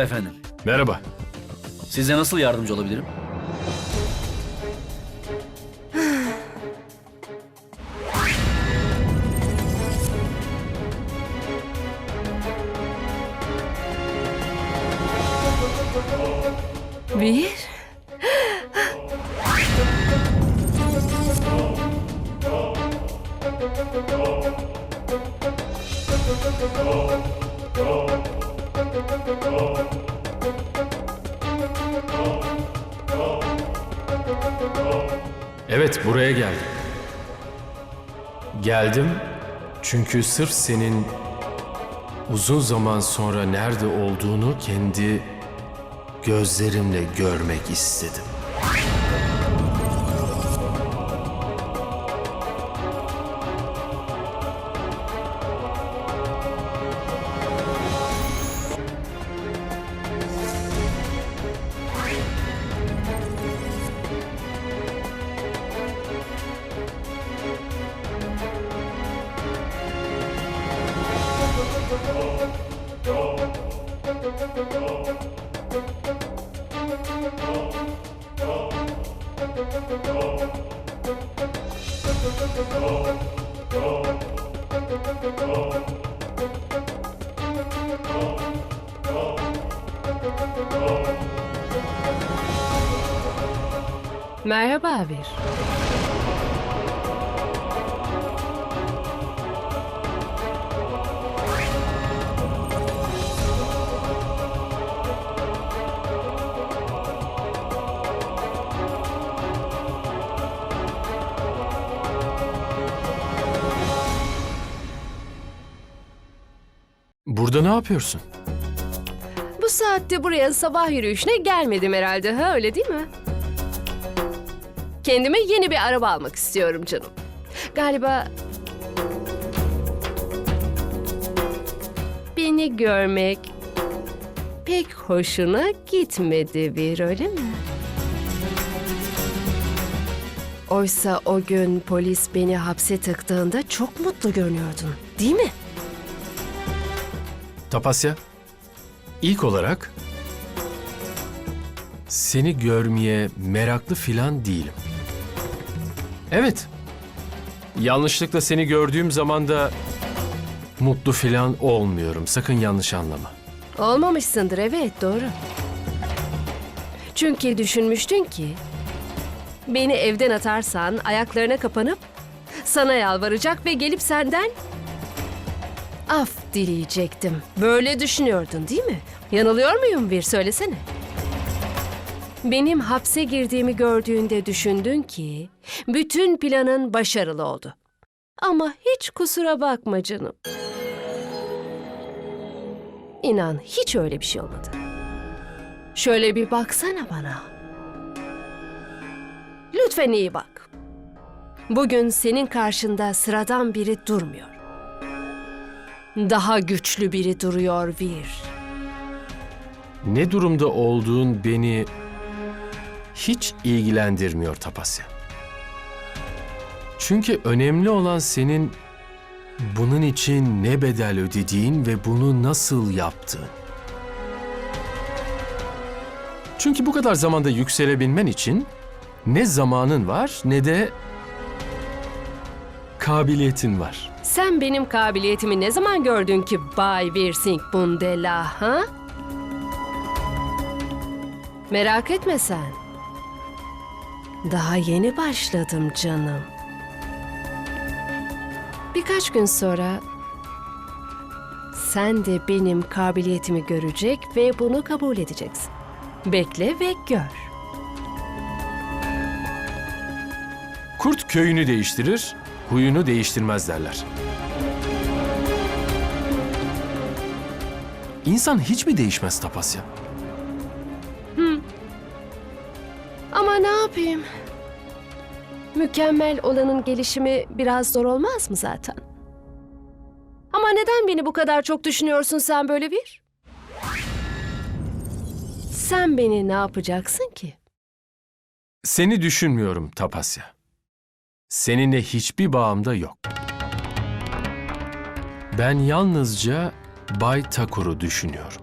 Merhaba efendim. Merhaba. Size nasıl yardımcı olabilirim? Bir. Evet, buraya geldim. Geldim çünkü sırf senin uzun zaman sonra nerede olduğunu kendi gözlerimle görmek istedim. Merhaba bir. Burada ne yapıyorsun? Bu saatte buraya sabah yürüyüşüne gelmedim herhalde ha öyle değil mi? Kendime yeni bir araba almak istiyorum canım. Galiba beni görmek pek hoşuna gitmedi bir öyle mi? Oysa o gün polis beni hapse tıktığında çok mutlu görünüyordun, değil mi? Tapasya, ilk olarak seni görmeye meraklı filan değilim. Evet, yanlışlıkla seni gördüğüm zaman da mutlu filan olmuyorum. Sakın yanlış anlama. Olmamışsındır evet doğru. Çünkü düşünmüştün ki beni evden atarsan ayaklarına kapanıp sana yalvaracak ve gelip senden af dileyecektim. Böyle düşünüyordun değil mi? Yanılıyor muyum bir söylesene. Benim hapse girdiğimi gördüğünde düşündün ki bütün planın başarılı oldu. Ama hiç kusura bakma canım. İnan hiç öyle bir şey olmadı. Şöyle bir baksana bana. Lütfen iyi bak. Bugün senin karşında sıradan biri durmuyor. Daha güçlü biri duruyor Vir. Ne durumda olduğun beni hiç ilgilendirmiyor Tapasya. Çünkü önemli olan senin bunun için ne bedel ödediğin ve bunu nasıl yaptığın. Çünkü bu kadar zamanda yükselebilmen için ne zamanın var ne de kabiliyetin var. Sen benim kabiliyetimi ne zaman gördün ki Bay Vir Singh Bundela ha? Merak etme sen. Daha yeni başladım canım. Birkaç gün sonra sen de benim kabiliyetimi görecek ve bunu kabul edeceksin. Bekle ve gör. Kurt köyünü değiştirir, huyunu değiştirmez derler. İnsan hiç mi değişmez Tapasya? Ama ne yapayım? Mükemmel olanın gelişimi biraz zor olmaz mı zaten? Ama neden beni bu kadar çok düşünüyorsun sen böyle bir? Sen beni ne yapacaksın ki? Seni düşünmüyorum Tapasya. Seninle hiçbir bağım da yok. Ben yalnızca Bay Takur'u düşünüyorum.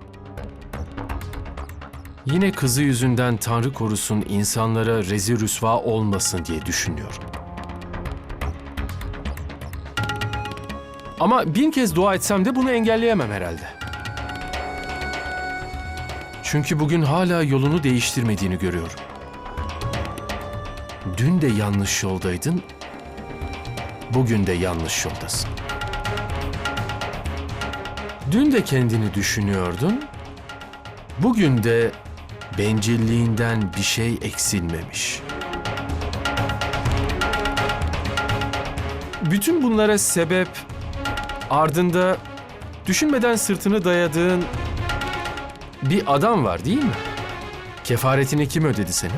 Yine kızı yüzünden Tanrı korusun insanlara rezil rüsva olmasın diye düşünüyorum. Ama bin kez dua etsem de bunu engelleyemem herhalde. Çünkü bugün hala yolunu değiştirmediğini görüyorum. Dün de yanlış yoldaydın, bugün de yanlış yoldasın. Dün de kendini düşünüyordun, bugün de bencilliğinden bir şey eksilmemiş. Bütün bunlara sebep ardında düşünmeden sırtını dayadığın bir adam var değil mi? Kefaretini kim ödedi senin?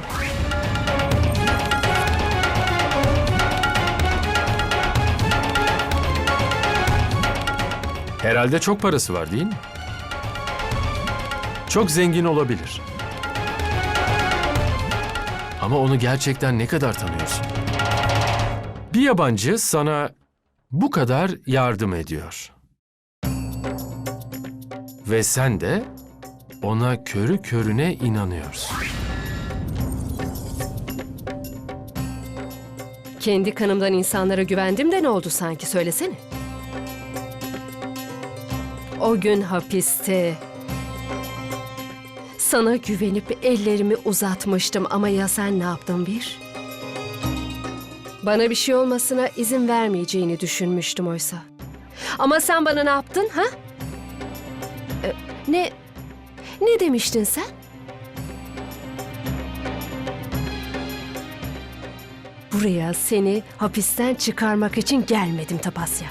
Herhalde çok parası var değil mi? Çok zengin olabilir. Ama onu gerçekten ne kadar tanıyorsun? Bir yabancı sana bu kadar yardım ediyor. Ve sen de ona körü körüne inanıyorsun. Kendi kanımdan insanlara güvendim de ne oldu sanki söylesene. O gün hapiste sana güvenip ellerimi uzatmıştım ama ya sen ne yaptın bir? Bana bir şey olmasına izin vermeyeceğini düşünmüştüm oysa. Ama sen bana ne yaptın ha? Ee, ne ne demiştin sen? Buraya seni hapisten çıkarmak için gelmedim Tapasya.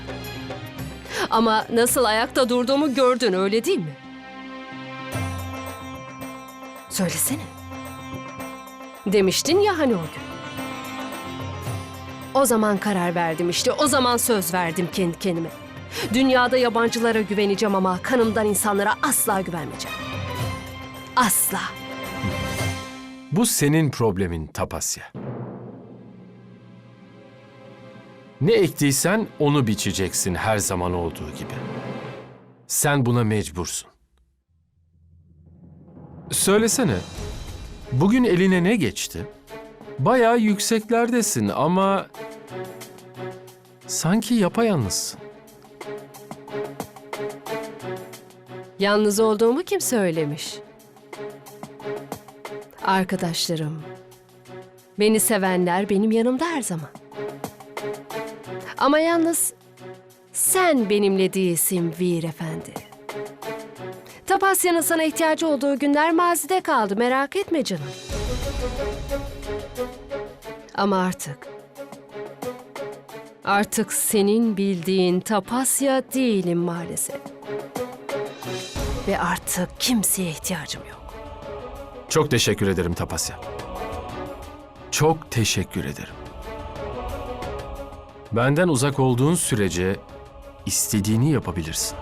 Ama nasıl ayakta durduğumu gördün öyle değil mi? Söylesene. Demiştin ya hani o gün. O zaman karar verdim işte. O zaman söz verdim kendi kendime. Dünyada yabancılara güveneceğim ama kanımdan insanlara asla güvenmeyeceğim. Asla. Bu senin problemin Tapasya. Ne ektiysen onu biçeceksin her zaman olduğu gibi. Sen buna mecbursun. Söylesene, bugün eline ne geçti? Bayağı yükseklerdesin ama sanki yapayalnızsın. Yalnız olduğumu kim söylemiş? Arkadaşlarım, beni sevenler benim yanımda her zaman. Ama yalnız sen benimle değilsin Vir Efendi. Tapasya'nın sana ihtiyacı olduğu günler mazide kaldı merak etme canım. Ama artık Artık senin bildiğin Tapasya değilim maalesef. Ve artık kimseye ihtiyacım yok. Çok teşekkür ederim Tapasya. Çok teşekkür ederim. Benden uzak olduğun sürece istediğini yapabilirsin.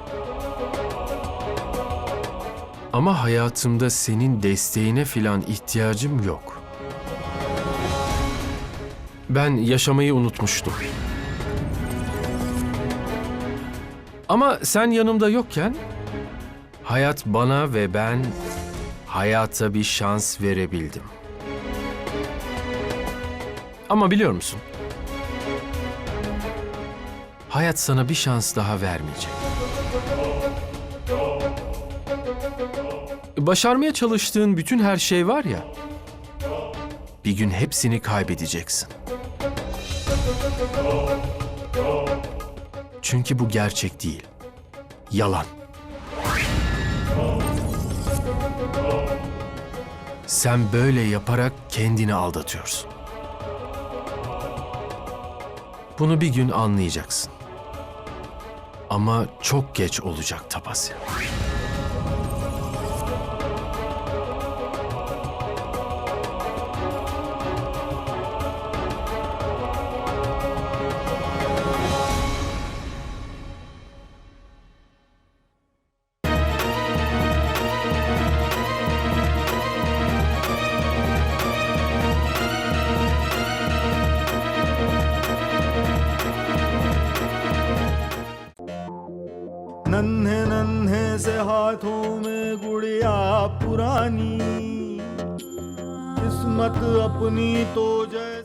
Ama hayatımda senin desteğine filan ihtiyacım yok. Ben yaşamayı unutmuştum. Ama sen yanımda yokken hayat bana ve ben hayata bir şans verebildim. Ama biliyor musun? Hayat sana bir şans daha vermeyecek. Başarmaya çalıştığın bütün her şey var ya, bir gün hepsini kaybedeceksin. Çünkü bu gerçek değil. Yalan. Sen böyle yaparak kendini aldatıyorsun. Bunu bir gün anlayacaksın. Ama çok geç olacak Tapasya. पुरानी किस्मत अपनी तो जय